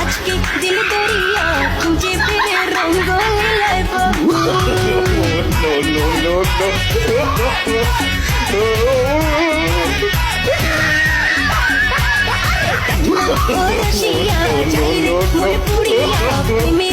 আজকে দিল দরিয়া খুঁজে ফিরে রঙ্গ মিলাইব no, no, no, পুরিয়া